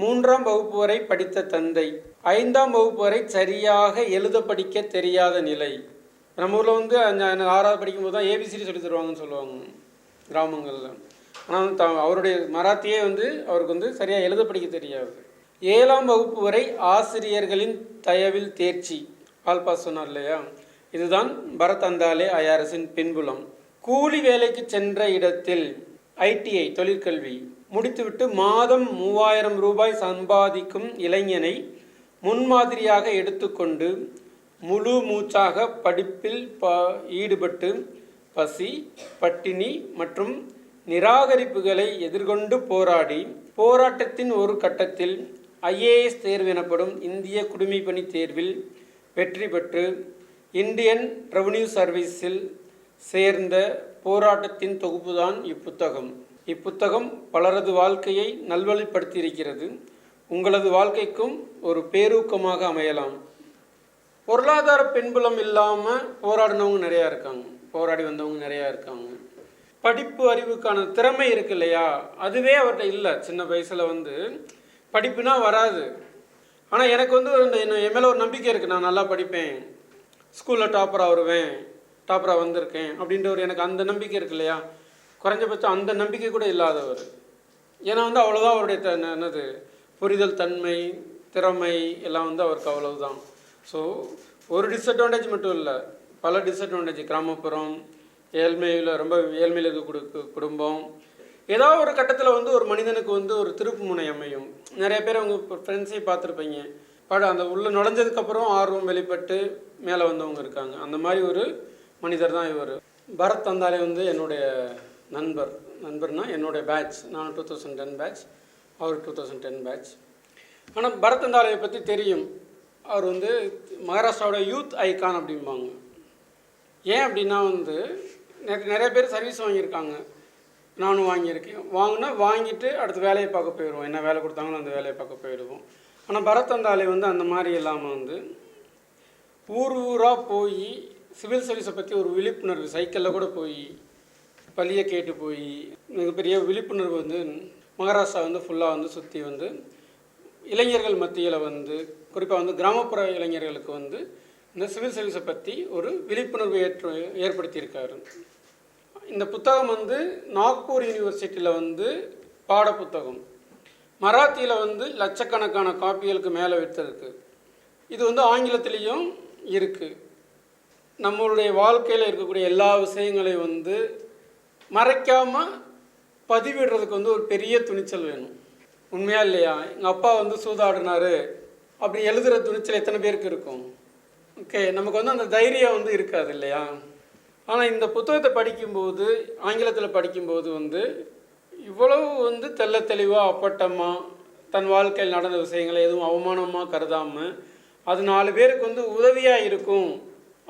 மூன்றாம் வகுப்பு வரை படித்த தந்தை. ஐந்தாம் வகுப்பு வரை சரியாக எழுத படிக்க தெரியாத நிலை. நம்ம ஊரில் வந்து ஆறாவது படிக்கும்போது தான் ஏபிசிடி சொல்லி தருவாங்கன்னு சொல்லுவாங்க கிராமங்களில். ஆனால் த அவருடைய மராத்தியே வந்து அவருக்கு வந்து சரியாக எழுத படிக்க தெரியாது. ஏழாம் வகுப்பு வரை ஆசிரியர்களின் தயவில் தேர்ச்சி. ஆல்பாஸ் சொன்னார் இல்லையா? இதுதான் பரத் அந்தாலே ஐஆர்எஸின் பின்புலம். கூலி வேலைக்கு சென்ற இடத்தில் ஐடிஐ தொழிற்கல்வி. முடித்துவிட்டு மாதம் மூவாயிரம் ரூபாய் சம்பாதிக்கும் இளைஞனை முன்மாதிரியாக எடுத்துக்கொண்டு முழு மூச்சாக படிப்பில் ப ஈடுபட்டு பசி பட்டினி மற்றும் நிராகரிப்புகளை எதிர்கொண்டு போராடி போராட்டத்தின் ஒரு கட்டத்தில் ஐஏஎஸ் தேர்வு எனப்படும் இந்திய குடிமைப்பணி தேர்வில் வெற்றி பெற்று இந்தியன் ரெவன்யூ சர்வீஸில் சேர்ந்த போராட்டத்தின் தொகுப்புதான் இப்புத்தகம். இப்புத்தகம் பலரது வாழ்க்கையை நல்வழிப்படுத்தியிருக்கிறது. உங்களது வாழ்க்கைக்கும் ஒரு பேரூக்கமாக அமையலாம். பொருளாதார பின்புலம் இல்லாமல் போராடினவங்க நிறையா இருக்காங்க. போராடி வந்தவங்க நிறையா இருக்காங்க. படிப்பு அறிவுக்கான திறமை இருக்கு இல்லையா? அதுவே அவர்கிட்ட இல்லை. சின்ன வயசில் வந்து படிப்புனா வராது. ஆனால் எனக்கு வந்து என்ன- என் மேலே ஒரு நம்பிக்கை இருக்குது நான் நல்லா படிப்பேன். ஸ்கூலில் டாப்பராக வருவேன். டாப்பராக வந்திருக்கேன் அப்படின்ற ஒரு எனக்கு அந்த நம்பிக்கை இருக்கு இல்லையா? குறைஞ்சபட்சம் அந்த நம்பிக்கை கூட இல்லாதவர். ஏன்னா வந்து அவ்வளோதான் அவருடைய த என்னது? புரிதல் தன்மை திறமை எல்லாம் வந்து அவருக்கு அவ்வளவுதான். ஸோ ஒரு டிஸ்அட்வான்டேஜ் மட்டும் இல்லை பல டிஸ்அட்வான்டேஜ் கிராமப்புறம் ஏழ்மையில் ரொம்ப ஏழ்மையில் இருக்க குடு- குடும்பம். ஏதாவது ஒரு கட்டத்தில் வந்து ஒரு மனிதனுக்கு வந்து ஒரு திருப்பு முனை அமையும். நிறைய பேர் அவங்க ஃப்ரெண்ட்ஸையும் பார்த்துருப்பீங்க. பட அந்த உள்ளே நுழைஞ்சதுக்கப்புறம் ஆர்வம் வெளிப்பட்டு மேலே வந்தவங்க இருக்காங்க. அந்த மாதிரி ஒரு மனிதர் தான் இவர். பரத் தந்தாலே வந்து என்னுடைய நண்பர். நண்பர்னா என்னுடைய பேட்ச் நான் டூ தௌசண்ட் டென் பேட்ச் அவர் டூ தௌசண்ட் டென் பேட்ச் ஆனால் பரத் தந்தாலையை பற்றி தெரியும். அவர் வந்து மகாராஷ்டிராவோட யூத் ஐக்கான் அப்படிம்பாங்க. ஏன் அப்படின்னா வந்து நிறைய நிறைய பேர் சர்வீஸ் வாங்கியிருக்காங்க. நானும் வாங்கியிருக்கேன். வாங்கினா வாங்கிட்டு அடுத்து வேலையை பார்க்க போயிடுவோம். என்ன வேலை கொடுத்தாங்களோ அந்த வேலையை பார்க்க போயிடுவோம். ஆனால் பரத் பரத்தந்தாலை வந்து அந்த மாதிரி இல்லாமல் வந்து ஊர் ஊராக போய் சிவில் சர்வீஸை பற்றி ஒரு விழிப்புணர்வு சைக்கிளில் கூட போய் பள்ளியை கேட்டு போய் மிகப்பெரிய விழிப்புணர்வு வந்து மகாராஷ்டிரா வந்து ஃபுல்லாக வந்து சுற்றி வந்து இளைஞர்கள் மத்தியில் வந்து குறிப்பாக வந்து கிராமப்புற இளைஞர்களுக்கு வந்து இந்த சிவில் சர்வீஸை பற்றி ஒரு விழிப்புணர்வு ஏற்று ஏற்படுத்தியிருக்காரு. இந்த புத்தகம் வந்து நாக்பூர் யூனிவர்சிட்டியில் வந்து பாட புத்தகம் மராத்தியில் வந்து லட்சக்கணக்கான காப்பிகளுக்கு மேலே விற்றுருக்கு இது வந்து ஆங்கிலத்திலையும் இருக்குது நம்மளுடைய வாழ்க்கையில் இருக்கக்கூடிய எல்லா விஷயங்களையும் வந்து மறைக்காமல் பதிவிடுறதுக்கு வந்து ஒரு பெரிய துணிச்சல் வேணும். உண்மையா இல்லையா? எங்கள் அப்பா வந்து சூதாடினாரு. அப்படி எழுதுகிற துணிச்சல் எத்தனை பேருக்கு இருக்கும்? ஓகே நமக்கு வந்து அந்த தைரியம் வந்து இருக்காது இல்லையா? ஆனால் இந்த புத்தகத்தை படிக்கும்போது ஆங்கிலத்தில் படிக்கும்போது வந்து இவ்வளவு வந்து தெள்ள தெளிவாக அப்பட்டமாக தன் வாழ்க்கையில் நடந்த விஷயங்களை எதுவும் அவமானமாக கருதாமல் அது நாலு பேருக்கு வந்து உதவியாக இருக்கும்.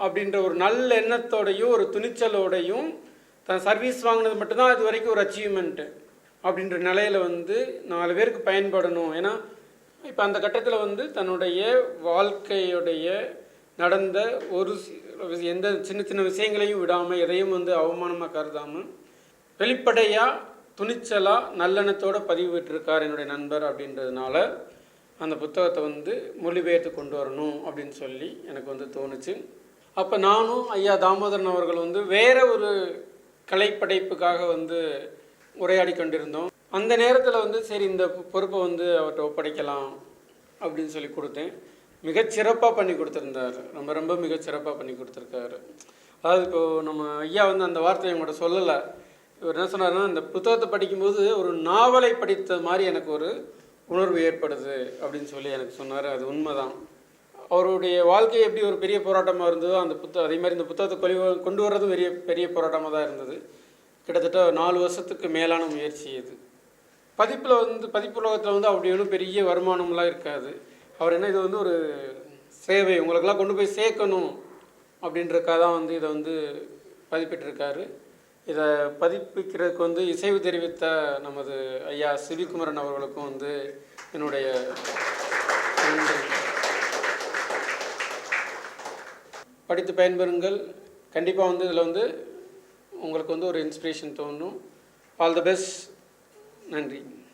அப்படின்ற ஒரு நல்ல எண்ணத்தோடையும் ஒரு துணிச்சலோடையும் தன் சர்வீஸ் வாங்கினது மட்டும்தான் இது வரைக்கும் ஒரு அச்சீவ்மெண்ட்டு அப்படின்ற நிலையில் வந்து நாலு பேருக்கு பயன்படணும். ஏன்னா இப்போ அந்த கட்டத்தில் வந்து தன்னுடைய வாழ்க்கையுடைய நடந்த ஒரு எந்த சின்ன சின்ன விஷயங்களையும் விடாமல் எதையும் வந்து அவமானமாக கருதாமல் வெளிப்படையாக துணிச்சலாக நல்லெண்ணத்தோடு பதிவிட்டிருக்கார் என்னுடைய நண்பர் அப்படின்றதுனால அந்த புத்தகத்தை வந்து மொழிபெயர்த்து கொண்டு வரணும் அப்படின்னு சொல்லி எனக்கு வந்து தோணுச்சு. அப்போ நானும் ஐயா தாமோதரன் அவர்கள் வந்து வேற ஒரு கலைப்படைப்புக்காக வந்து உரையாடி கொண்டிருந்தோம். அந்த நேரத்தில் வந்து சரி இந்த பொறுப்பை வந்து அவர்கிட்ட ஒப்படைக்கலாம் அப்படின்னு சொல்லி கொடுத்தேன். மிகச்சிறப்பாக பண்ணி கொடுத்துருந்தார். ரொம்ப ரொம்ப மிகச்சிறப்பாக பண்ணி கொடுத்துருக்காரு. அதாவது இப்போது நம்ம ஐயா வந்து அந்த வார்த்தையை உங்கள்கிட்ட சொல்லலை. இவர் என்ன சொன்னார்னா இந்த புத்தகத்தை படிக்கும்போது ஒரு நாவலை படித்த மாதிரி எனக்கு ஒரு உணர்வு ஏற்படுது அப்படின்னு சொல்லி எனக்கு சொன்னார். அது உண்மைதான். அவருடைய வாழ்க்கை எப்படி ஒரு பெரிய போராட்டமாக இருந்ததோ அந்த புத்தகம் அதே மாதிரி இந்த புத்தகத்தை கொலி கொண்டு வர்றது பெரிய பெரிய போராட்டமாக தான் இருந்தது. கிட்டத்தட்ட நாலு வருஷத்துக்கு மேலான முயற்சி இது. பதிப்பில் வந்து பதிப்புலகத்தில் வந்து அப்படி ஒன்றும் பெரிய வருமானம்லாம் இருக்காது. அவர் என்ன இது வந்து ஒரு சேவை உங்களுக்கெல்லாம் கொண்டு போய் சேர்க்கணும் அப்படின்றக்காக தான் வந்து இதை வந்து பதிப்பிட்டிருக்காரு. இதை பதிப்பிக்கிறதுக்கு வந்து இசைவு தெரிவித்த நமது ஐயா சிவிகுமரன் அவர்களுக்கும் வந்து என்னுடைய நன்றி. படித்து பயன்பெறுங்கள். கண்டிப்பாக வந்து இதில் வந்து உங்களுக்கு வந்து ஒரு இன்ஸ்பிரேஷன் தோணும். ஆல் த பெஸ்ட் நன்றி.